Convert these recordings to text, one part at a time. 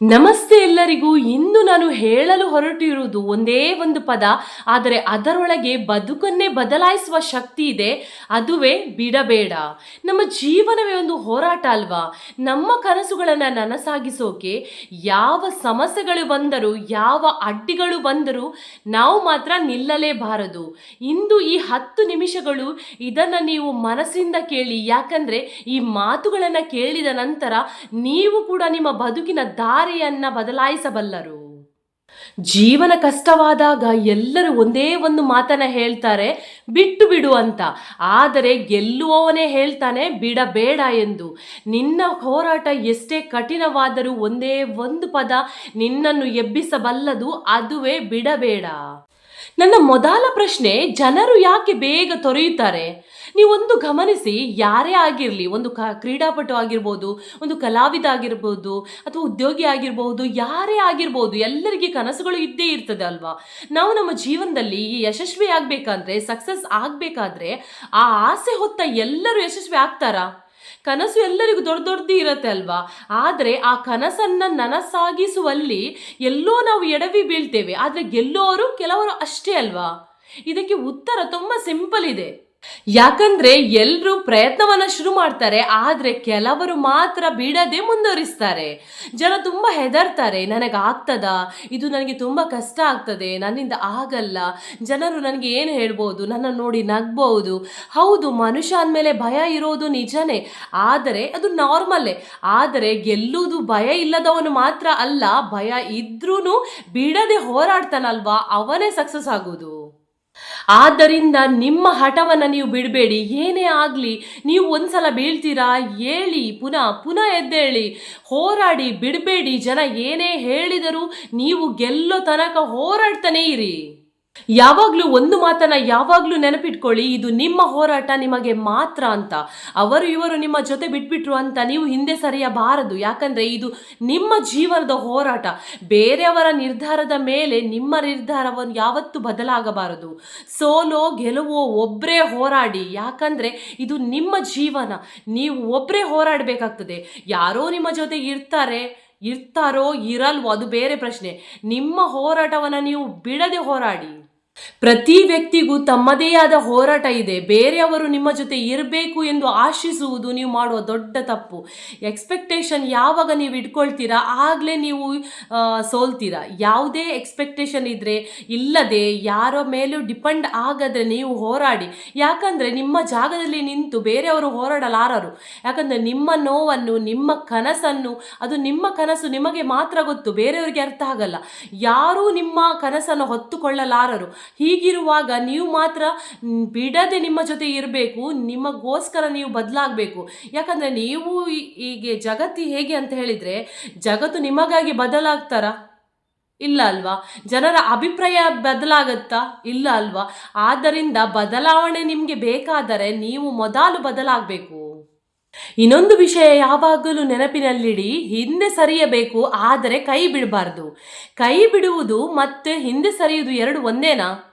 ನಮಸ್ತೆ ಎಲ್ಲರಿಗೂ. ಇಂದು ನಾನು ಹೇಳಲು ಹೊರಟಿರುವುದು ಒಂದೇ ಒಂದು ಪದ, ಆದರೆ ಅದರೊಳಗೆ ಬದುಕನ್ನೇ ಬದಲಾಯಿಸುವ ಶಕ್ತಿ ಇದೆ. ಅದುವೇ ಬಿಡಬೇಡ. ನಮ್ಮ ಜೀವನವೇ ಒಂದು ಹೋರಾಟ ಅಲ್ವಾ? ನಮ್ಮ ಕನಸುಗಳನ್ನು ನನಸಾಗಿಸೋಕೆ ಯಾವ ಸಮಸ್ಯೆಗಳು ಬಂದರೂ, ಯಾವ ಅಡ್ಡಿಗಳು ಬಂದರೂ ನಾವು ಮಾತ್ರ ನಿಲ್ಲಲೇಬಾರದು. ಇಂದು ಈ ಹತ್ತು ನಿಮಿಷಗಳು ಇದನ್ನು ನೀವು ಮನಸ್ಸಿಂದ ಕೇಳಿ, ಯಾಕಂದರೆ ಈ ಮಾತುಗಳನ್ನು ಕೇಳಿದ ನಂತರ ನೀವು ಕೂಡ ನಿಮ್ಮ ಬದುಕಿನ ದಾರಿಯನ್ನ ಬದಲಾಯಿಸಬಲ್ಲರು. ಜೀವನ ಕಷ್ಟವಾದಾಗ ಎಲ್ಲರೂ ಒಂದೇ ಒಂದು ಮಾತನ್ನ ಹೇಳ್ತಾರೆ, ಬಿಟ್ಟು ಬಿಡು ಅಂತ. ಆದರೆ ಗೆಲ್ಲುವವನೇ ಹೇಳ್ತಾನೆ, ಬಿಡಬೇಡ ಎಂದು. ನಿನ್ನ ಹೋರಾಟ ಎಷ್ಟೇ ಕಠಿಣವಾದರೂ ಒಂದೇ ಒಂದು ಪದ ನಿನ್ನನ್ನು ಎಬ್ಬಿಸಬಲ್ಲದು, ಅದುವೇ ಬಿಡಬೇಡ. ನನ್ನ ಮೊದಲ ಪ್ರಶ್ನೆ, ಜನರು ಯಾಕೆ ಬೇಗ ತೊರೆಯುತ್ತಾರೆ? ನೀವೊಂದು ಗಮನಿಸಿ, ಯಾರೇ ಆಗಿರಲಿ, ಒಂದು ಕ, ಕ್ರೀಡಾಪಟು ಆಗಿರ್ಬೋದು, ಒಂದು ಕಲಾವಿದ ಆಗಿರ್ಬೋದು, ಅಥವಾ ಉದ್ಯೋಗಿ ಆಗಿರ್ಬೋದು, ಯಾರೇ ಆಗಿರ್ಬೋದು, ಎಲ್ಲರಿಗೆ ಕನಸುಗಳು ಇದ್ದೇ ಇರ್ತದೆ ಅಲ್ವಾ? ನಾವು ನಮ್ಮ ಜೀವನದಲ್ಲಿ ಯಶಸ್ವಿ ಆಗಬೇಕಂದ್ರೆ, ಸಕ್ಸಸ್ ಆಗಬೇಕಾದ್ರೆ, ಆ ಆಸೆ ಹೊತ್ತ ಎಲ್ಲರೂ ಯಶಸ್ವಿ ಆಗ್ತಾರಾ? ಕನಸು ಎಲ್ಲರಿಗೂ ದೊಡ್ಡ ದೊಡ್ಡದು ಇರತ್ತೆ ಅಲ್ವಾ? ಆದರೆ ಆ ಕನಸನ್ನ ನನಸಾಗಿಸುವಲ್ಲಿ ಎಲ್ಲೋ ನಾವು ಎಡವಿ ಬೀಳ್ತೇವೆ, ಆದರೆ ಗೆಲ್ಲೋರು ಕೆಲವರು ಅಷ್ಟೇ ಅಲ್ವಾ? ಇದಕ್ಕೆ ಉತ್ತರ ತುಂಬ ಸಿಂಪಲ್ ಇದೆ. ಯಾಕಂದ್ರೆ ಎಲ್ಲರೂ ಪ್ರಯತ್ನವನ್ನ ಶುರು ಮಾಡ್ತಾರೆ, ಆದ್ರೆ ಕೆಲವರು ಮಾತ್ರ ಬಿಡದೆ ಮುಂದುವರಿಸ್ತಾರೆ. ಜನ ತುಂಬಾ ಹೆದರ್ತಾರೆ, ನನಗೆ ಆಗ್ತದಾ? ಇದು ನನಗೆ ತುಂಬಾ ಕಷ್ಟ ಆಗ್ತದೆ, ನನ್ನಿಂದ ಆಗಲ್ಲ. ಜನರು ನನಗೆ ಏನು ಹೇಳ್ಬೋದು? ನನ್ನ ನೋಡಿ ನಗ್ಬಹುದು ಹೌದು, ಮನುಷ್ಯ ಅಂದಮೇಲೆ ಭಯ ಇರೋದು ನಿಜನೇ, ಆದರೆ ಅದು ನಾರ್ಮಲ್ಲೇ. ಆದರೆ ಗೆಲ್ಲುವುದು ಭಯ ಇಲ್ಲದವನು ಮಾತ್ರ ಅಲ್ಲ, ಭಯ ಇದ್ರೂ ಬಿಡದೆ ಹೋರಾಡ್ತಾನಲ್ವಾ? ಅವನೇ ಸಕ್ಸಸ್ ಆಗೋದು. ಆದ್ದರಿಂದ ನಿಮ್ಮ ಹಠವನ್ನು ನೀವು ಬಿಡಬೇಡಿ. ಏನೇ ಆಗಲಿ, ನೀವು ಒಂದ್ಸಲ ಬೀಳ್ತೀರಾ? ಹೇಳಿ, ಪುನಃ ಪುನಃ ಎದ್ದೇಳಿ. ಹೋರಾಡಿ ಬಿಡಬೇಡಿ. ಜನ ಏನೇ ಹೇಳಿದರೂ ನೀವು ಗೆಲ್ಲೋ ತನಕ ಹೋರಾಡ್ತಾನೆ ಇರಿ. ಯಾವಾಗಲೂ ಒಂದು ಮಾತನ್ನ ಯಾವಾಗಲೂ ನೆನಪಿಟ್ಕೊಳ್ಳಿ, ಇದು ನಿಮ್ಮ ಹೋರಾಟ, ನಿಮಗೆ ಮಾತ್ರ ಅಂತ. ಅವರು ಇವರು ನಿಮ್ಮ ಜೊತೆ ಬಿಟ್ಬಿಟ್ರು ಅಂತ ನೀವು ಹಿಂದೆ ಸರಿಯಬಾರದು. ಯಾಕಂದ್ರೆ ಇದು ನಿಮ್ಮ ಜೀವನದ ಹೋರಾಟ. ಬೇರೆಯವರ ನಿರ್ಧಾರದ ಮೇಲೆ ನಿಮ್ಮ ನಿರ್ಧಾರವನ್ನು ಯಾವತ್ತೂ ಬದಲಾಗಬಾರದು. ಸೋಲೋ, ಗೆಲುವೋ ಒಬ್ಬರೇ ಹೋರಾಡಿ. ಯಾಕಂದ್ರೆ ಇದು ನಿಮ್ಮ ಜೀವನ. ನೀವು ಒಬ್ಬರೇ ಹೋರಾಡಬೇಕಾಗ್ತದೆ. ಯಾರೋ ನಿಮ್ಮ ಜೊತೆ ಇರ್ತಾರೆ, ಇರ್ತಾರೋ, ಇರಲ್ವೋ, ಅದು ಬೇರೆ ಪ್ರಶ್ನೆ. ನಿಮ್ಮ ಹೋರಾಟವನ್ನು ನೀವು ಬಿಡದೆ ಹೋರಾಡಿ. ಪ್ರತಿ ವ್ಯಕ್ತಿಗೂ ತಮ್ಮದೇ ಆದ ಹೋರಾಟ ಇದೆ. ಬೇರೆಯವರು ನಿಮ್ಮ ಜೊತೆ ಇರಬೇಕು ಎಂದು ಆಶಿಸುವುದು ನೀವು ಮಾಡುವ ದೊಡ್ಡ ತಪ್ಪು. ಎಕ್ಸ್ಪೆಕ್ಟೇಷನ್ ಯಾವಾಗ ನೀವು ಇಟ್ಕೊಳ್ತೀರಾ, ಆಗಲೇ ನೀವು ಸೋಲ್ತೀರಾ? ಯಾವುದೇ ಎಕ್ಸ್ಪೆಕ್ಟೇಷನ್ ಇದ್ದರೆ ಇಲ್ಲದೆ ಯಾರ ಮೇಲೂ ಡಿಪೆಂಡ್ ಆಗದ್ರೆ ನೀವು ಹೋರಾಡಿ. ಯಾಕಂದರೆ ನಿಮ್ಮ ಜಾಗದಲ್ಲಿ ನಿಂತು ಬೇರೆಯವರು ಹೋರಾಡಲಾರರು. ಯಾಕಂದರೆ ನಿಮ್ಮ ನೋವನ್ನು, ನಿಮ್ಮ ಕನಸನ್ನು, ಅದು ನಿಮ್ಮ ಕನಸು ನಿಮಗೆ ಮಾತ್ರ ಗೊತ್ತು, ಬೇರೆಯವರಿಗೆ ಅರ್ಥ ಆಗಲ್ಲ. ಯಾರೂ ನಿಮ್ಮ ಕನಸನ್ನು ಹೊತ್ತುಕೊಳ್ಳಲಾರರು. ಹೀಗಿರುವಾಗ ನೀವು ಮಾತ್ರ ಬಿಡದೆ ನಿಮ್ಮ ಜೊತೆ ಇರಬೇಕು, ನಿಮಗೋಸ್ಕರ ನೀವು ಬದಲಾಗಬೇಕು. ಯಾಕಂದರೆ ನೀವು ಹೀಗೆ ಜಗತ್ತು ಹೇಗೆ ಅಂತ ಹೇಳಿದರೆ, ಜಗತ್ತು ನಿಮಗಾಗಿ ಬದಲಾಗ್ತಾರಾ? ಇಲ್ಲ ಅಲ್ವಾ? ಜನರ ಅಭಿಪ್ರಾಯ ಬದಲಾಗುತ್ತಾ? ಇಲ್ಲ ಅಲ್ವಾ? ಆದ್ದರಿಂದ ಬದಲಾವಣೆ ನಿಮಗೆ ಬೇಕಾದರೆ ನೀವು ಮೊದಲು ಬದಲಾಗಬೇಕು. ಇನ್ನೊಂದು ವಿಷಯ ಯಾವಾಗಲೂ ನೆನಪಿನಲ್ಲಿಡಿ, ಹಿಂದೆ ಸರಿಯಬೇಕು, ಆದರೆ ಕೈ ಬಿಡಬಾರ್ದು. ಕೈ ಬಿಡುವುದು ಮತ್ತೆ ಹಿಂದೆ ಸರಿಯುವುದು ಎರಡು ಒಂದೇನಾ?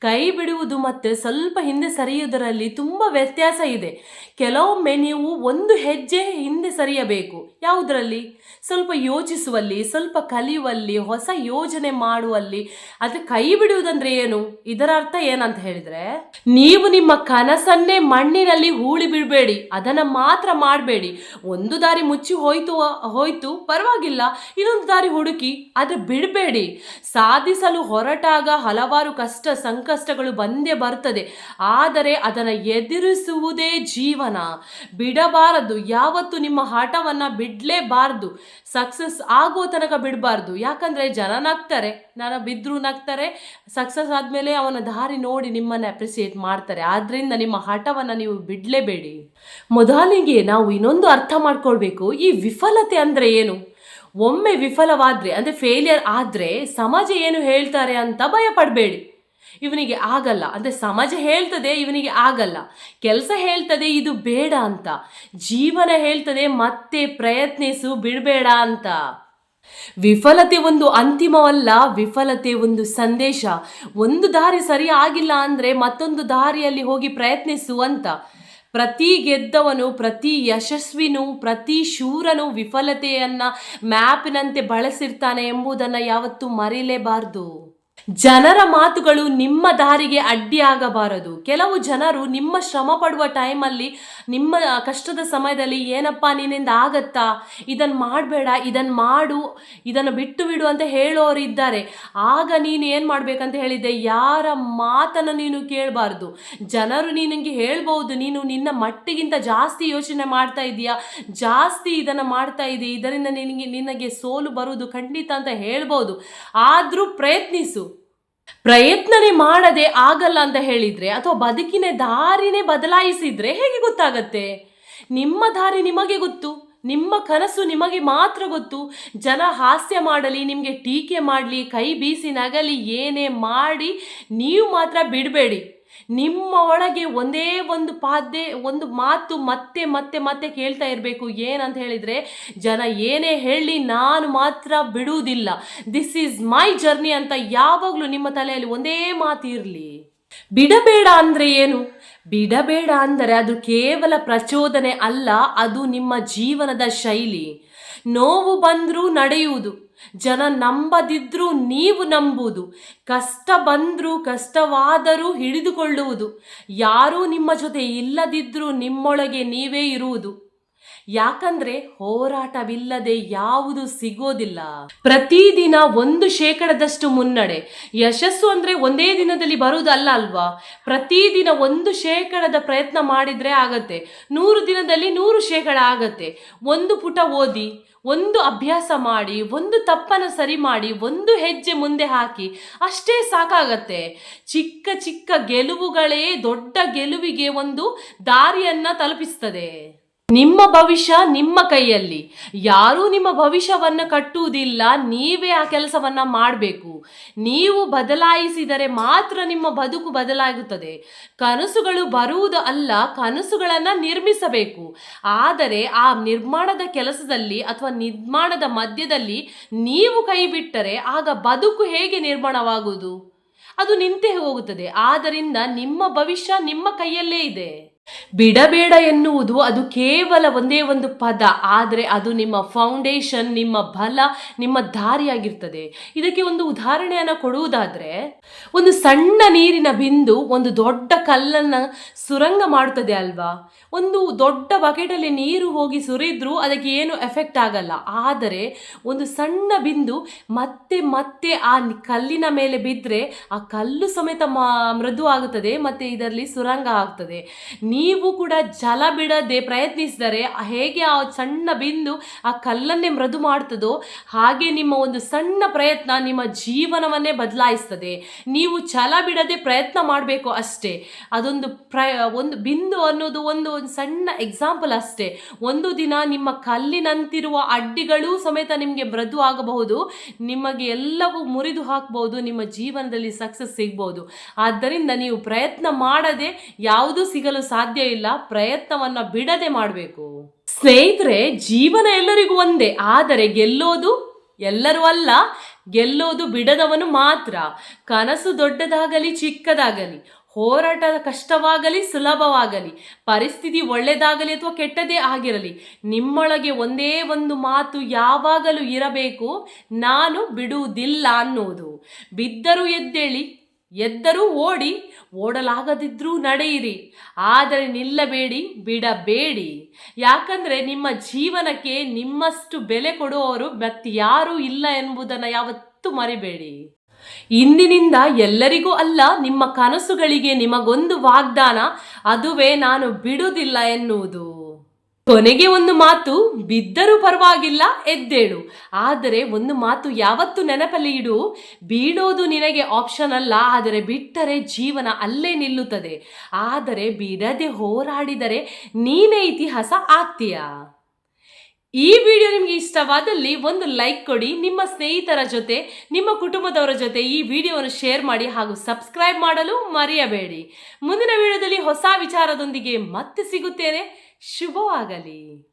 ಕೈ ಬಿಡುವುದು ಮತ್ತೆ ಸ್ವಲ್ಪ ಹಿಂದೆ ಸರಿಯುವುದರಲ್ಲಿ ತುಂಬ ವ್ಯತ್ಯಾಸ ಇದೆ. ಕೆಲವೊಮ್ಮೆ ನೀವು ಒಂದು ಹೆಜ್ಜೆ ಹಿಂದೆ ಸರಿಯಬೇಕು. ಯಾವುದರಲ್ಲಿ? ಸ್ವಲ್ಪ ಯೋಚಿಸುವಲ್ಲಿ, ಸ್ವಲ್ಪ ಕಲಿಯುವಲ್ಲಿ, ಹೊಸ ಯೋಜನೆ ಮಾಡುವಲ್ಲಿ. ಅದು ಕೈ ಬಿಡುವುದಂದ್ರೆ ಏನು? ಇದರ ಅರ್ಥ ಏನಂತ ಹೇಳಿದ್ರೆ, ನೀವು ನಿಮ್ಮ ಕನಸನ್ನೇ ಮಣ್ಣಿನಲ್ಲಿ ಹೂಳಿ ಬಿಡಬೇಡಿ. ಅದನ್ನ ಮಾತ್ರ ಮಾಡಬೇಡಿ. ಒಂದು ದಾರಿ ಮುಚ್ಚಿ ಹೋಯ್ತು ಹೋಯ್ತು, ಪರವಾಗಿಲ್ಲ. ಇನ್ನೊಂದು ದಾರಿ ಹುಡುಕಿ, ಅದು ಬಿಡಬೇಡಿ. ಸಾಧಿಸಲು ಹೊರಟಾಗ ಹಲವಾರು ಕಷ್ಟ ಸಂಕಷ್ಟಗಳು ಬಂದೇ ಬರ್ತದೆ. ಆದರೆ ಅದನ್ನು ಎದುರಿಸುವುದೇ ಜೀವನ. ಬಿಡಬಾರದು. ಯಾವತ್ತು ನಿಮ್ಮ ಹಠವನ್ನು ಬಿಡಲೇಬಾರ್ದು. ಸಕ್ಸಸ್ ಆಗೋ ತನಕ ಬಿಡಬಾರ್ದು. ಯಾಕಂದರೆ ಜನ ನಗ್ತಾರೆ. ನಾನು ಬಿದ್ದರೂ ನಗ್ತಾರೆ. ಸಕ್ಸಸ್ ಆದಮೇಲೆ ಅವನ ದಾರಿ ನೋಡಿ ನಿಮ್ಮನ್ನು ಅಪ್ರಿಸಿಯೇಟ್ ಮಾಡ್ತಾರೆ. ಆದ್ದರಿಂದ ನಿಮ್ಮ ಹಠವನ್ನು ನೀವು ಬಿಡಲೇಬೇಡಿ. ಮೊದಲಿಗೆ ನಾವು ಇನ್ನೊಂದು ಅರ್ಥ ಮಾಡ್ಕೊಳ್ಬೇಕು. ಈ ವಿಫಲತೆ ಅಂದರೆ ಏನು? ಒಮ್ಮೆ ವಿಫಲವಾದರೆ, ಅಂದರೆ ಫೇಲಿಯರ್ ಆದರೆ ಸಮಾಜ ಏನು ಹೇಳ್ತಾರೆ ಅಂತ ಭಯ ಪಡಬೇಡಿ ಇವನಿಗೆ ಆಗಲ್ಲ. ಅಂದರೆ ಸಮಾಜ ಹೇಳ್ತದೆ, ಇವನಿಗೆ ಆಗಲ್ಲ. ಕೆಲಸ ಹೇಳ್ತದೆ, ಇದು ಬೇಡ ಅಂತ. ಜೀವನ ಹೇಳ್ತದೆ, ಮತ್ತೆ ಪ್ರಯತ್ನಿಸು, ಬಿಡಬೇಡ ಅಂತ. ವಿಫಲತೆ ಒಂದು ಅಂತಿಮವಲ್ಲ, ವಿಫಲತೆ ಒಂದು ಸಂದೇಶ. ಒಂದು ದಾರಿ ಸರಿ ಆಗಿಲ್ಲ ಅಂದರೆ ಮತ್ತೊಂದು ದಾರಿಯಲ್ಲಿ ಹೋಗಿ ಪ್ರಯತ್ನಿಸು ಅಂತ. ಪ್ರತಿ ಗೆದ್ದವನು, ಪ್ರತಿ ಯಶಸ್ವಿನೂ, ಪ್ರತಿ ಶೂರನು ವಿಫಲತೆಯನ್ನು ಮ್ಯಾಪಿನಂತೆ ಬಳಸಿರ್ತಾನೆ ಎಂಬುದನ್ನು ಯಾವತ್ತೂ ಮರೆಯಲೇಬಾರದು ಜನರ ಮಾತುಗಳು ನಿಮ್ಮ ದಾರಿಗೆ ಅಡ್ಡಿಯಾಗಬಾರದು. ಕೆಲವು ಜನರು ನಿಮ್ಮ ಶ್ರಮ ಪಡುವ ಟೈಮಲ್ಲಿ, ನಿಮ್ಮ ಕಷ್ಟದ ಸಮಯದಲ್ಲಿ, ಏನಪ್ಪ, ನಿನ್ನಿಂದ ಆಗತ್ತಾ? ಇದನ್ನು ಮಾಡಬೇಡ ಇದನ್ನು ಮಾಡು, ಇದನ್ನು ಬಿಟ್ಟು ಬಿಡು ಅಂತ ಹೇಳೋರು ಇದ್ದಾರೆ. ಆಗ ನೀನು ಏನು ಮಾಡಬೇಕಂತ ಹೇಳಿದ್ದೆ? ಯಾರ ಮಾತನ್ನು ನೀನು ಕೇಳಬಾರ್ದು. ಜನರು ನಿನಗೆ ಹೇಳ್ಬೋದು, ನೀನು ನಿನ್ನ ಮಟ್ಟಿಗಿಂತ ಜಾಸ್ತಿ ಯೋಚನೆ ಮಾಡ್ತಾ ಇದೀಯಾ ಜಾಸ್ತಿ ಇದನ್ನು ಮಾಡ್ತಾ ಇದೆಯಾ ಇದರಿಂದ ನಿನಗೆ ನಿನಗೆ ಸೋಲು ಬರುವುದು ಖಂಡಿತ ಅಂತ ಹೇಳ್ಬೋದು. ಆದರೂ ಪ್ರಯತ್ನಿಸು. ಪ್ರಯತ್ನನೇ ಮಾಡದೆ ಆಗಲ್ಲ ಅಂತ ಹೇಳಿದ್ರೆ ಅಥವಾ ಬದುಕಿನ ದಾರಿನೇ ಬದಲಾಯಿಸಿದ್ರೆ ಹೇಗೆ ಗೊತ್ತಾಗತ್ತೆ? ನಿಮ್ಮ ದಾರಿ ನಿಮಗೆ ಗೊತ್ತು, ನಿಮ್ಮ ಕನಸು ನಿಮಗೆ ಮಾತ್ರ ಗೊತ್ತು. ಜನ ಹಾಸ್ಯ ಮಾಡಲಿ, ನಿಮಗೆ ಟೀಕೆ ಮಾಡಲಿ, ಕೈ ಬೀಸಿ ನಗಲಿ, ಏನೇ ಮಾಡಿ ನೀವು ಮಾತ್ರ ಬಿಡಬೇಡಿ. ನಿಮ್ಮ ಒಳಗೆ ಒಂದೇ ಒಂದು ಪಾದೆ ಒಂದು ಮಾತು ಮತ್ತೆ ಮತ್ತೆ ಮತ್ತೆ ಕೇಳ್ತಾ ಇರಬೇಕು. ಏನಂತ ಹೇಳಿದರೆ, ಜನ ಏನೇ ಹೇಳಿ ನಾನು ಮಾತ್ರ ಬಿಡುವುದಿಲ್ಲ. ದಿಸ್ ಈಸ್ ಮೈ ಜರ್ನಿ ಅಂತ ಯಾವಾಗಲೂ ನಿಮ್ಮ ತಲೆಯಲ್ಲಿ ಒಂದೇ ಮಾತು ಇರಲಿ. ಬಿಡಬೇಡ ಅಂದರೆ ಏನು? ಬಿಡಬೇಡ ಅಂದರೆ ಅದು ಕೇವಲ ಪ್ರಚೋದನೆ ಅಲ್ಲ, ಅದು ನಿಮ್ಮ ಜೀವನದ ಶೈಲಿ. ನೋವು ಬಂದರೂ ನಡೆಯುವುದು. ಜನ ನಂಬದಿದ್ರೂ ನೀವು ನಂಬುವುದು. ಕಷ್ಟ ಬಂದರೂ ಕಷ್ಟವಾದರೂ ಹಿಡಿದುಕೊಳ್ಳುವುದು. ಯಾರೂ ನಿಮ್ಮ ಜೊತೆ ಇಲ್ಲದಿದ್ದರೂ ನಿಮ್ಮೊಳಗೆ ನೀವೇ ಇರುವುದು. ಯಾಕಂದ್ರೆ ಹೋರಾಟವಿಲ್ಲದೆ ಯಾವುದು ಸಿಗೋದಿಲ್ಲ. ಪ್ರತಿದಿನ ಒಂದು ಶೇಕಡದಷ್ಟು ಮುನ್ನಡೆ. ಯಶಸ್ಸು ಅಂದ್ರೆ ಒಂದೇ ದಿನದಲ್ಲಿ ಬರುವುದಲ್ಲ ಅಲ್ವಾ? ಪ್ರತಿದಿನ ಒಂದು ಶೇಕಡದ ಪ್ರಯತ್ನ ಮಾಡಿದ್ರೆ ಆಗತ್ತೆ. ನೂರು ದಿನದಲ್ಲಿ ನೂರು ಶೇಕಡ ಆಗತ್ತೆ. ಒಂದು ಪುಟ ಓದಿ ಒಂದು ಅಭ್ಯಾಸ ಮಾಡಿ, ಒಂದು ತಪ್ಪನ್ನು ಸರಿ ಮಾಡಿ, ಒಂದು ಹೆಜ್ಜೆ ಮುಂದೆ ಹಾಕಿ, ಅಷ್ಟೇ ಸಾಕಾಗತ್ತೆ. ಚಿಕ್ಕ ಚಿಕ್ಕ ಗೆಲುವುಗಳೇ ದೊಡ್ಡ ಗೆಲುವಿಗೆ ಒಂದು ದಾರಿಯನ್ನು ತಲುಪಿಸ್ತದೆ. ನಿಮ್ಮ ಭವಿಷ್ಯ ನಿಮ್ಮ ಕೈಯಲ್ಲಿ. ಯಾರೂ ನಿಮ್ಮ ಭವಿಷ್ಯವನ್ನು ಕಟ್ಟುವುದಿಲ್ಲ. ನೀವೇ ಆ ಕೆಲಸವನ್ನು ಮಾಡಬೇಕು. ನೀವು ಬದಲಾಯಿಸಿದರೆ ಮಾತ್ರ ನಿಮ್ಮ ಬದುಕು ಬದಲಾಗುತ್ತದೆ. ಕನಸುಗಳು ಬರುವುದು ಅಲ್ಲ, ಕನಸುಗಳನ್ನು ನಿರ್ಮಿಸಬೇಕು. ಆದರೆ ಆ ನಿರ್ಮಾಣದ ಕೆಲಸದಲ್ಲಿ ಅಥವಾ ನಿರ್ಮಾಣದ ಮಧ್ಯದಲ್ಲಿ ನೀವು ಕೈ ಬಿಟ್ಟರೆ ಆಗ ಬದುಕು ಹೇಗೆ ನಿರ್ಮಾಣವಾಗುವುದು? ಅದು ನಿಂತೇ ಹೋಗುತ್ತದೆ. ಆದ್ದರಿಂದ ನಿಮ್ಮ ಭವಿಷ್ಯ ನಿಮ್ಮ ಕೈಯಲ್ಲೇ ಇದೆ. ಬಿಡಬೇಡ ಎನ್ನುವುದು ಅದು ಕೇವಲ ಒಂದೇ ಒಂದು ಪದ, ಆದರೆ ಅದು ನಿಮ್ಮ ಫೌಂಡೇಶನ್ ನಿಮ್ಮ ಬಲ, ನಿಮ್ಮ ದಾರಿಯಾಗಿರ್ತದೆ. ಇದಕ್ಕೆ ಒಂದು ಉದಾಹರಣೆಯನ್ನು ಕೊಡುವುದಾದರೆ, ಒಂದು ಸಣ್ಣ ನೀರಿನ ಬಿಂದು ಒಂದು ದೊಡ್ಡ ಕಲ್ಲನ್ನು ಸುರಂಗ ಮಾಡುತ್ತದೆ ಅಲ್ವಾ? ಒಂದು ದೊಡ್ಡ ಬಕೆಟಲ್ಲಿ ನೀರು ಹೋಗಿ ಸುರಿದ್ರೂ ಅದಕ್ಕೆ ಏನು ಎಫೆಕ್ಟ್ ಆಗಲ್ಲ. ಆದರೆ ಒಂದು ಸಣ್ಣ ಬಿಂದು ಮತ್ತೆ ಮತ್ತೆ ಆ ಕಲ್ಲಿನ ಮೇಲೆ ಬಿದ್ದರೆ ಆ ಕಲ್ಲು ಸಮೇತ ಮೃದು ಆಗುತ್ತದೆ, ಮತ್ತು ಇದರಲ್ಲಿ ಸುರಂಗ ಆಗ್ತದೆ. ನೀವು ಕೂಡ ಜಲ ಬಿಡದೆ ಪ್ರಯತ್ನಿಸಿದರೆ ಹೇಗೆ ಆ ಸಣ್ಣ ಬಿಂದು ಆ ಕಲ್ಲನ್ನೇ ಮೃದು ಮಾಡ್ತದೋ ಹಾಗೆ ನಿಮ್ಮ ಒಂದು ಸಣ್ಣ ಪ್ರಯತ್ನ ನಿಮ್ಮ ಜೀವನವನ್ನೇ ಬದಲಾಯಿಸ್ತದೆ. ನೀವು ಛಲ ಬಿಡದೆ ಪ್ರಯತ್ನ ಮಾಡಬೇಕು ಅಷ್ಟೇ. ಅದೊಂದು ಪ್ರ ಒಂದು ಬಿಂದು ಅನ್ನೋದು ಒಂದು ಒಂದು ಸಣ್ಣ ಎಕ್ಸಾಂಪಲ್ ಅಷ್ಟೇ. ಒಂದು ದಿನ ನಿಮ್ಮ ಕಲ್ಲಿನಂತಿರುವ ಅಡ್ಡಿಗಳೂ ಸಮೇತ ನಿಮಗೆ ಮೃದು ಆಗಬಹುದು. ನಿಮಗೆ ಎಲ್ಲವೂ ಮುರಿದು ಹಾಕಬಹುದು. ನಿಮ್ಮ ಜೀವನದಲ್ಲಿ ಸಕ್ಸಸ್ ಸಿಗ್ಬೋದು ಆದ್ದರಿಂದ ನೀವು ಪ್ರಯತ್ನ ಮಾಡದೆ ಯಾವುದೂ ಸಿಗಲು ಸಾಧ್ಯ ಇಲ್ಲ, ಪ್ರಯತ್ನವನ್ನ ಬಿಡದೆ ಮಾಡಬೇಕು. ಸ್ನೇಹಿತರೆ, ಜೀವನ ಎಲ್ಲರಿಗೂ ಒಂದೇ, ಆದರೆ ಗೆಲ್ಲೋದು ಎಲ್ಲರೂ ಅಲ್ಲ, ಗೆಲ್ಲೋದು ಬಿಡದವನು ಮಾತ್ರ. ಕನಸು ದೊಡ್ಡದಾಗಲಿ, ಚಿಕ್ಕದಾಗಲಿ, ಹೋರಾಟ ಕಷ್ಟವಾಗಲಿ, ಸುಲಭವಾಗಲಿ, ಪರಿಸ್ಥಿತಿ ಒಳ್ಳೆಯದಾಗಲಿ ಅಥವಾ ಕೆಟ್ಟದೇ ಆಗಿರಲಿ, ನಿಮ್ಮೊಳಗೆ ಒಂದೇ ಒಂದು ಮಾತು ಯಾವಾಗಲೂ ಇರಬೇಕು, ನಾನು ಬಿಡುವುದಿಲ್ಲ ಅನ್ನುವುದು ಬಿದ್ದರೂ ಎದ್ದೇಳಿ ಎದ್ದರೂ ಓಡಿ, ಓಡಲಾಗದಿದ್ರೂ ನಡೆಯಿರಿ. ಆದರೆ ನಿಲ್ಲಬೇಡಿ, ಬಿಡಬೇಡಿ. ಯಾಕಂದರೆ ನಿಮ್ಮ ಜೀವನಕ್ಕೆ ನಿಮ್ಮಷ್ಟು ಬೆಲೆ ಕೊಡುವವರು ಮತ್ತಾರೂ ಇಲ್ಲ ಎಂಬುದನ್ನು ಯಾವತ್ತೂ ಮರಿಬೇಡಿ. ಇಂದಿನಿಂದ ಎಲ್ಲರಿಗೂ ಅಲ್ಲ, ನಿಮ್ಮ ಕನಸುಗಳಿಗೆ ನಿಮಗೊಂದು ವಾಗ್ದಾನ, ಅದುವೇ ನಾನು ಬಿಡುವುದಿಲ್ಲ ಎನ್ನುವುದು. ಕೊನೆಗೆ ಒಂದು ಮಾತು, ಬಿದ್ದರೂ ಪರವಾಗಿಲ್ಲ, ಎದ್ದೇಳು. ಆದರೆ ಒಂದು ಮಾತು ಯಾವತ್ತು ನೆನಪಲ್ಲಿ ಇಡು, ಬೀಳೋದು ನಿನಗೆ ಆಪ್ಷನ್ ಅಲ್ಲ, ಆದರೆ ಬಿಟ್ಟರೆ ಜೀವನ ಅಲ್ಲೇ ನಿಲ್ಲುತ್ತದೆ. ಆದರೆ ಬಿಡದೆ ಹೋರಾಡಿದರೆ ನೀನೇ ಇತಿಹಾಸ ಆಗ್ತೀಯಾ? ಈ ವಿಡಿಯೋ ನಿಮಗೆ ಇಷ್ಟವಾದಲ್ಲಿ ಒಂದು ಲೈಕ್ ಕೊಡಿ, ನಿಮ್ಮ ಸ್ನೇಹಿತರ ಜೊತೆ, ನಿಮ್ಮ ಕುಟುಂಬದವರ ಜೊತೆ ಈ ವಿಡಿಯೋವನ್ನು ಶೇರ್ ಮಾಡಿ ಹಾಗೂ ಸಬ್ಸ್ಕ್ರೈಬ್ ಮಾಡಲು ಮರೆಯಬೇಡಿ. ಮುಂದಿನ ವಿಡಿಯೋದಲ್ಲಿ ಹೊಸ ವಿಚಾರದೊಂದಿಗೆ ಮತ್ತೆ ಸಿಗುತ್ತೇನೆ. ಶುಭವಾಗಲಿ.